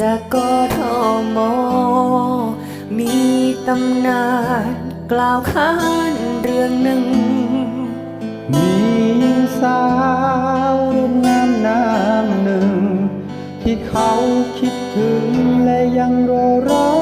จากกทมมีตำนานกล่าวขานเรื่องหนึ่ง มีหญิงสาวรุ่นงามนางหนึ่ง ที่เขาคิดถึงและยังรอรอ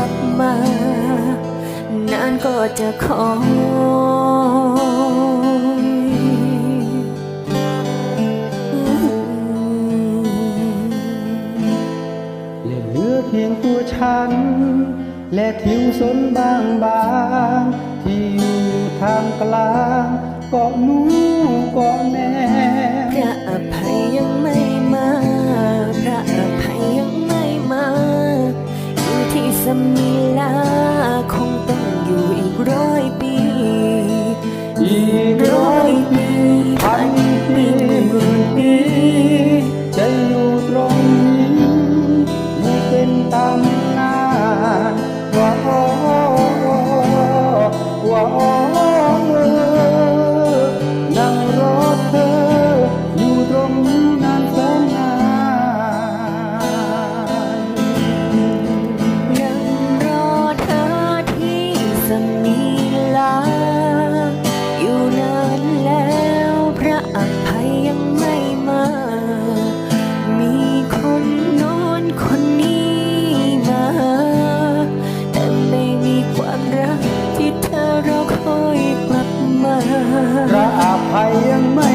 ลับมา นานก็จะคอยและเหลือเพียงตัวฉัน และทิวสนบางบางที่อยู่ทางกลางเกาะนู้ จะมีลาคง พระอภัยยังไม่